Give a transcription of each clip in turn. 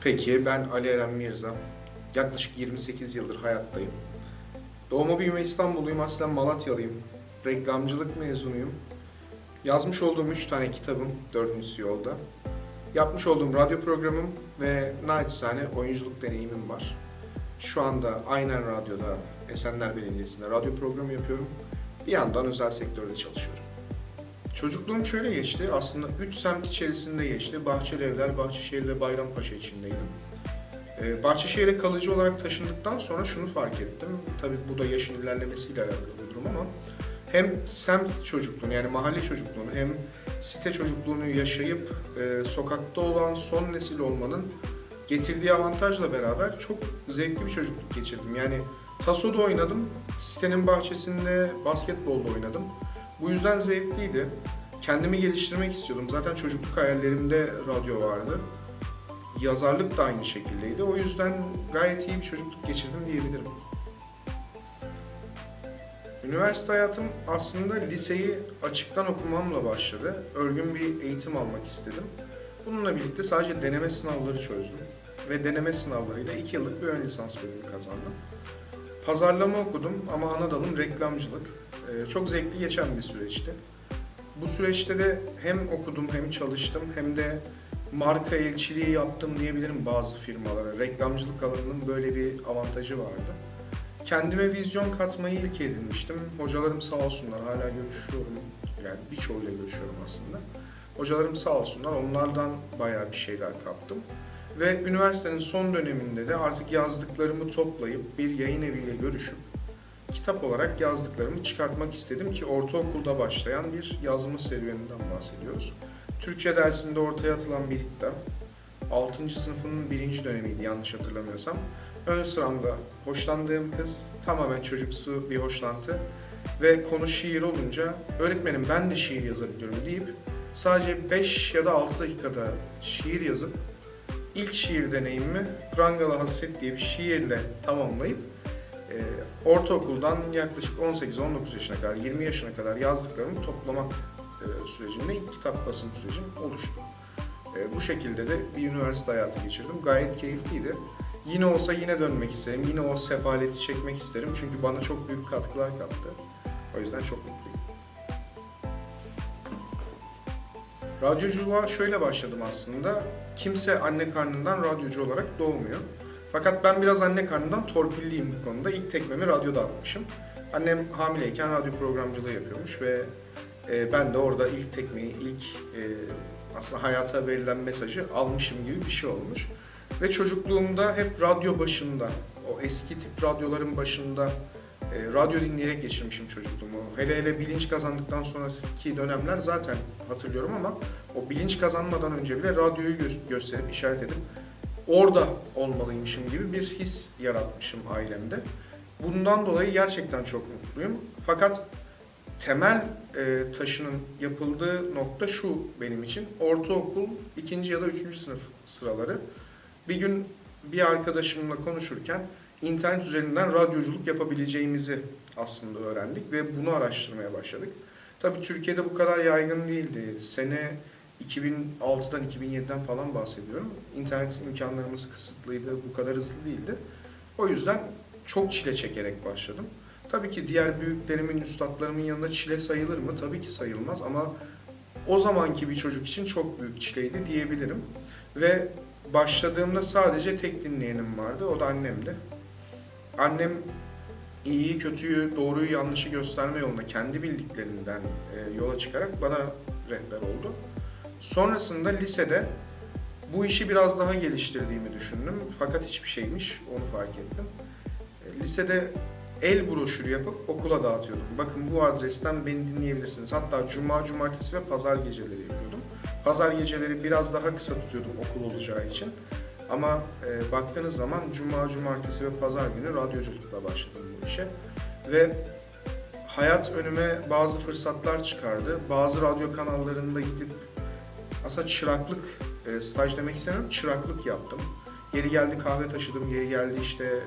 Peki ben Ali Eren Mirza. Yaklaşık 28 yıldır hayattayım. Doğma büyüme İstanbulluyum, aslen Malatyalıyım. Reklamcılık mezunuyum. Yazmış olduğum 3 tane kitabım, dördüncüsü yolda. Yapmış olduğum radyo programım ve naçizane oyunculuk deneyimim var. Şu anda Aynen Radyo'da, Esenler Belediyesi'nde radyo programı yapıyorum. Bir yandan özel sektörde çalışıyorum. Çocukluğum şöyle geçti. Aslında 3 semt içerisinde geçti. Bahçeli Evler, Bahçeşehir ve Bayrampaşa içindeydim. Ee, Bahçeşehir'e kalıcı olarak taşındıktan sonra şunu fark ettim. Tabii bu da yaşın ilerlemesiyle alakalı bir durum ama hem semt çocukluğunu yani mahalle çocukluğunu hem site çocukluğunu yaşayıp e, sokakta olan son nesil olmanın getirdiği avantajla beraber çok zevkli bir çocukluk geçirdim. Yani tasoda oynadım, sitenin bahçesinde basketbolda oynadım. Bu yüzden zevkliydi. Kendimi geliştirmek istiyordum. Zaten çocukluk hayallerimde radyo vardı. Yazarlık da aynı şekildeydi. O yüzden gayet iyi bir çocukluk geçirdim diyebilirim. Üniversite hayatım aslında liseyi açıktan okumamla başladı. Örgün bir eğitim almak istedim. Bununla birlikte sadece deneme sınavları çözdüm. Ve deneme sınavlarıyla 2 yıllık bir ön lisans bölümü kazandım. Pazarlama okudum ama ana dalım reklamcılık. Ee, çok zevkli geçen bir süreçti. Bu süreçte de hem okudum hem çalıştım hem de marka elçiliği yaptım diyebilirim bazı firmalara. Reklamcılık alanının böyle bir avantajı vardı. Kendime vizyon katmayı ilk edinmiştim. Hocalarım sağ olsunlar hala görüşüyorum. Yani birçoğuyla görüşüyorum aslında. Hocalarım sağ olsunlar onlardan bayağı bir şeyler kaptım. Ve üniversitenin son döneminde de artık yazdıklarımı toplayıp bir yayın eviyle görüşüp kitap olarak yazdıklarımı çıkartmak istedim ki ortaokulda başlayan bir yazma serüveninden bahsediyoruz. Türkçe dersinde ortaya atılan bir iddia. 6. sınıfının birinci dönemiydi yanlış hatırlamıyorsam. Ön sıramda hoşlandığım kız tamamen çocuksu bir hoşlantı ve konu şiir olunca öğretmenim ben de şiir yazabiliyorum deyip sadece 5 ya da 6 dakikada şiir yazıp ilk şiir deneyimimi Prangalı Hasret diye bir şiirle tamamlayıp e, ortaokuldan yaklaşık 18-19 yaşına kadar, 20 yaşına kadar yazdıklarımı toplamak e, sürecinde ilk kitap basım sürecim oluştu. E, bu şekilde de bir üniversite hayatı geçirdim. Gayet keyifliydi. Yine olsa yine dönmek isterim. Yine o sefaleti çekmek isterim. Çünkü bana çok büyük katkılar kattı. O yüzden çok mutluyum. Radyoculuğa şöyle başladım aslında. Kimse anne karnından radyocu olarak doğmuyor. Fakat ben biraz anne karnından torpilliyim bu konuda. İlk tekmemi radyoda atmışım. Annem hamileyken radyo programcılığı yapıyormuş ve e, ben de orada ilk tekmeyi, ilk e, aslında hayata verilen mesajı almışım gibi bir şey olmuş. Ve çocukluğumda hep radyo başında, o eski tip radyoların başında e, radyo dinleyerek geçirmişim çocukluğumu. Hele hele bilinç kazandıktan sonraki dönemler zaten hatırlıyorum ama o bilinç kazanmadan önce bile radyoyu gö- gösterip işaret edip orada olmalıymışım gibi bir his yaratmışım ailemde. Bundan dolayı gerçekten çok mutluyum. Fakat temel e, taşının yapıldığı nokta şu benim için. Ortaokul ikinci ya da üçüncü sınıf sıraları. Bir gün bir arkadaşımla konuşurken internet üzerinden radyoculuk yapabileceğimizi aslında öğrendik ve bunu araştırmaya başladık. Tabii Türkiye'de bu kadar yaygın değildi. Sene 2006'dan 2007'den falan bahsediyorum. İnternet imkanlarımız kısıtlıydı, bu kadar hızlı değildi. O yüzden çok çile çekerek başladım. Tabii ki diğer büyüklerimin, üstadlarımın yanında çile sayılır mı? Tabii ki sayılmaz ama o zamanki bir çocuk için çok büyük çileydi diyebilirim. Ve başladığımda sadece tek dinleyenim vardı, o da annemdi. Annem iyiyi, kötüyü, doğruyu, yanlışı gösterme yolunda kendi bildiklerinden e, yola çıkarak bana rehber oldu. Sonrasında lisede bu işi biraz daha geliştirdiğimi düşündüm. Fakat hiçbir şeymiş, onu fark ettim. E, Lisede el broşürü yapıp okula dağıtıyordum. Bakın bu adresten beni dinleyebilirsiniz. Hatta cuma, cumartesi ve pazar geceleri yapıyordum. Pazar geceleri biraz daha kısa tutuyordum okul olacağı için. Ama e, baktığınız zaman cuma, cumartesi ve pazar günü radyoculukla başladım bu işe. Ve hayat önüme bazı fırsatlar çıkardı. Bazı radyo kanallarında gidip aslında çıraklık, e, staj demek istemiyorum, çıraklık yaptım. Geri geldi kahve taşıdım, geri geldi işte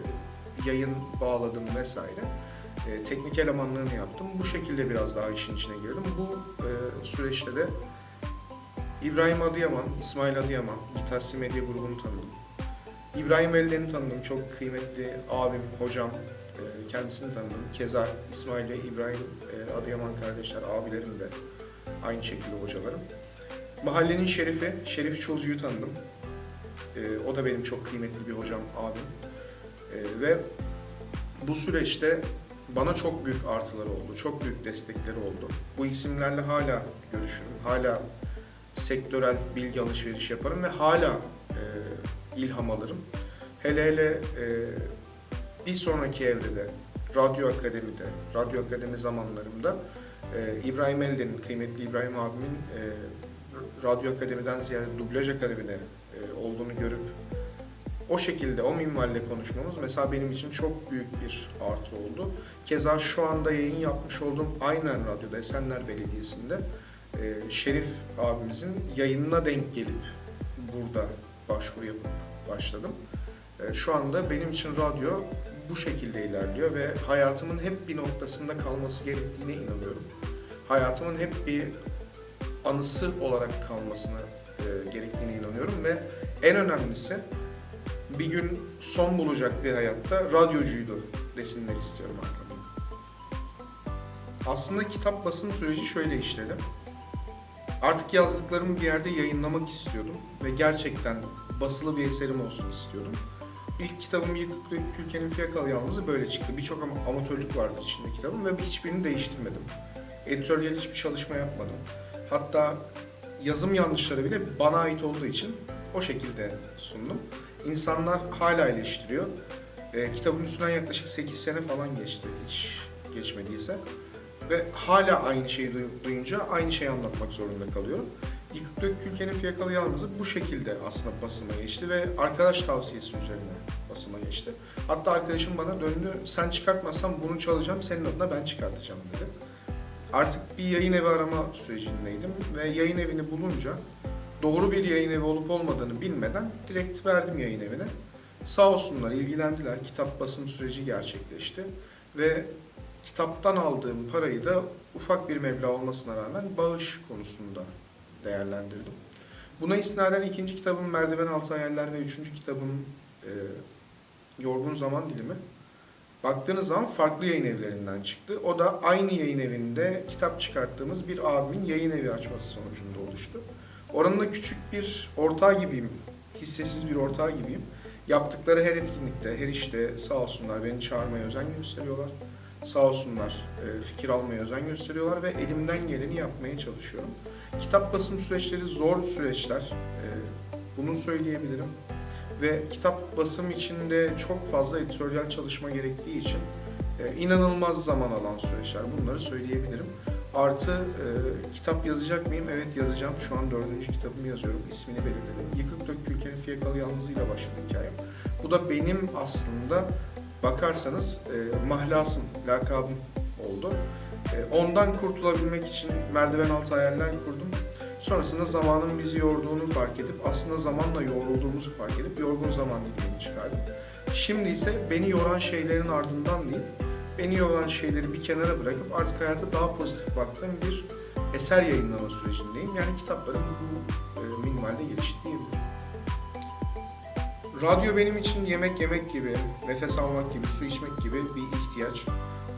yayın bağladım vesaire. E, teknik elemanlığını yaptım. Bu şekilde biraz daha işin içine girdim. Bu e, süreçte de İbrahim Adıyaman, İsmail Adıyaman, Gitarsi Medya grubunu tanıdım. İbrahim Elden'i tanıdım. Çok kıymetli abim, hocam. e, Kendisini tanıdım. Keza İsmail ve İbrahim e, Adıyaman kardeşler, abilerim de aynı şekilde hocalarım. Mahallenin şerifi, Şerif Çulcu'yu tanıdım. E, O da benim çok kıymetli bir hocam, abim. Ve bu süreçte bana çok büyük artıları oldu, çok büyük destekleri oldu. Bu isimlerle hala görüşürüm, hala sektörel bilgi alışveriş yaparım ve hala e, ilham alırım. Hele hele e, bir sonraki evrede, Radyo Akademi'de, Radyo Akademi zamanlarımda e, İbrahim Elden'in, kıymetli İbrahim abimin e, Radyo Akademi'den ziyade Dublaj Akademi'de e, olduğunu görüp o şekilde, o minvalle konuşmamız mesela benim için çok büyük bir artı oldu. Keza şu anda yayın yapmış olduğum aynen radyoda Esenler Belediyesi'nde e, Şerif abimizin yayınına denk gelip burada başvuru yapıp başladım. E, Şu anda benim için radyo bu şekilde ilerliyor ve hayatımın hep bir noktasında kalması gerektiğine inanıyorum. Hayatımın hep bir anısı olarak kalmasına e, gerektiğine inanıyorum ve en önemlisi bir gün son bulacak bir hayatta radyocuydu desinler istiyorum arkamda. Aslında kitap basım süreci şöyle işledi. Artık yazdıklarımı bir yerde yayınlamak istiyordum ve gerçekten basılı bir eserim olsun istiyordum. İlk kitabım Yıkık Dökük Ülkenin Fiyakalı Yalnızı böyle çıktı. Birçok ama amatörlük vardı içinde kitabın ve hiçbirini değiştirmedim. Editoryal hiçbir çalışma yapmadım. Hatta yazım yanlışları bile bana ait olduğu için o şekilde sundum. İnsanlar hala eleştiriyor. E, kitabın üstünden yaklaşık 8 sene falan geçti hiç geçmediyse. Ve hala aynı şeyi duy- duyunca aynı şeyi anlatmak zorunda kalıyorum. Yıkık Dökük Ülkenin Fiyakalı Yalnızı bu şekilde aslında basıma geçti ve arkadaş tavsiyesi üzerine basıma geçti. Hatta arkadaşım bana döndü, sen çıkartmazsan bunu çalacağım, senin adına ben çıkartacağım dedi. Artık bir yayın evi arama sürecindeydim ve yayın evini bulunca doğru bir yayın evi olup olmadığını bilmeden direkt verdim yayın evine. Sağ olsunlar ilgilendiler. Kitap basım süreci gerçekleşti ve kitaptan aldığım parayı da ufak bir meblağ olmasına rağmen bağış konusunda değerlendirdim. Buna istinaden ikinci kitabım Merdiven Altı Hayaller ve üçüncü kitabım e, Yorgun Zaman Dilimi. Baktığınız zaman farklı yayın evlerinden çıktı. O da aynı yayın evinde kitap çıkarttığımız bir abimin yayın evi açması sonucunda oluştu. Oranın küçük bir ortağı gibiyim. Hissesiz bir ortağı gibiyim. Yaptıkları her etkinlikte, her işte sağ olsunlar beni çağırmaya özen gösteriyorlar. Sağ olsunlar e, fikir almaya özen gösteriyorlar ve elimden geleni yapmaya çalışıyorum. Kitap basım süreçleri zor süreçler. E, Bunu söyleyebilirim. Ve kitap basım içinde çok fazla editoryal çalışma gerektiği için e, inanılmaz zaman alan süreçler. Bunları söyleyebilirim. Artı e, kitap yazacak mıyım? Evet yazacağım. Şu an dördüncü kitabımı yazıyorum. İsmini belirledim. Yıkık Dök Ülkenin Fiyakalı Yalnızıyla başladı hikayem. Bu da benim aslında bakarsanız e, mahlasım, lakabım oldu. E, ondan kurtulabilmek için merdiven altı hayaller kurdum. Sonrasında zamanın bizi yorduğunu fark edip aslında zamanla yorulduğumuzu fark edip yorgun zaman dilimini çıkardım. Şimdi ise beni yoran şeylerin ardından değil, beni yoran şeyleri bir kenara bırakıp artık hayata daha pozitif baktığım bir eser yayınlama sürecindeyim. Yani kitaplarım bu e, minvalde gelişti. Radyo benim için yemek yemek gibi, nefes almak gibi, su içmek gibi bir ihtiyaç.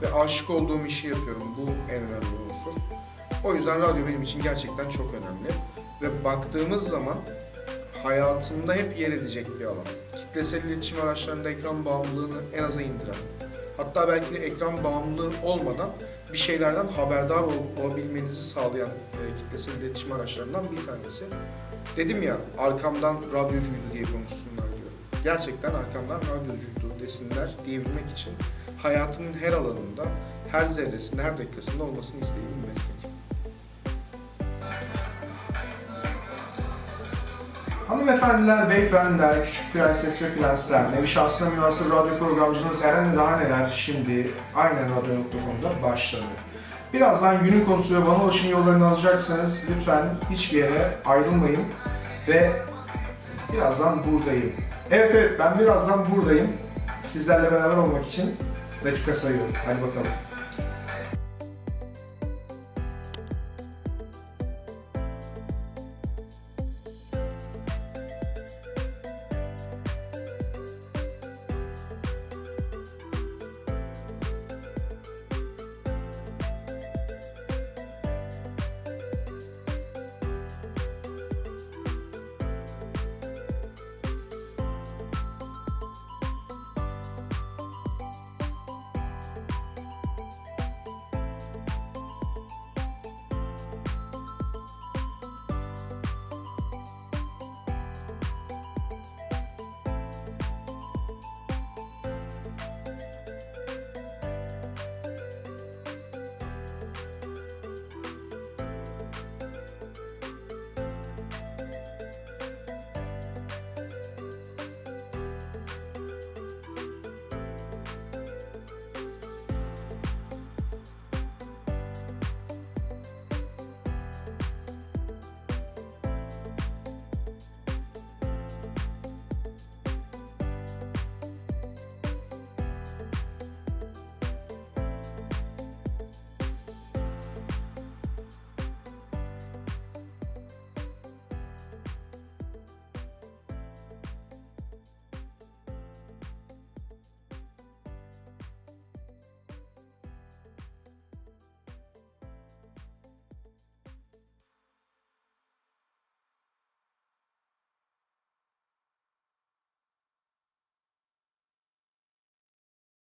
Ve aşık olduğum işi yapıyorum. Bu en önemli unsur. O yüzden radyo benim için gerçekten çok önemli. Ve baktığımız zaman hayatımda hep yer edecek bir alan. Kitlesel iletişim araçlarında ekran bağımlılığını en aza indiren, hatta belki de ekran bağımlılığı olmadan bir şeylerden haberdar ol- olabilmenizi sağlayan e, kitlesel iletişim araçlarından bir tanesi. Dedim ya arkamdan radyocuydu diye diyorum. Gerçekten arkamdan radyocuydu desinler diyebilmek için hayatımın her alanında, her zerresinde, her dakikasında olmasını istediğim bir meslek. Hanımefendiler, beyefendiler, küçük prenses ve prensler, Nevi Şahsına Münasır Radyo Programcınız Eren Daha Neler şimdi aynen radyo.com'da başladı. Birazdan günün konusu ve bana ulaşım yollarını alacaksınız. Lütfen hiçbir yere ayrılmayın ve birazdan buradayım. Evet evet ben birazdan buradayım. Sizlerle beraber olmak için dakika sayıyorum. Hadi bakalım.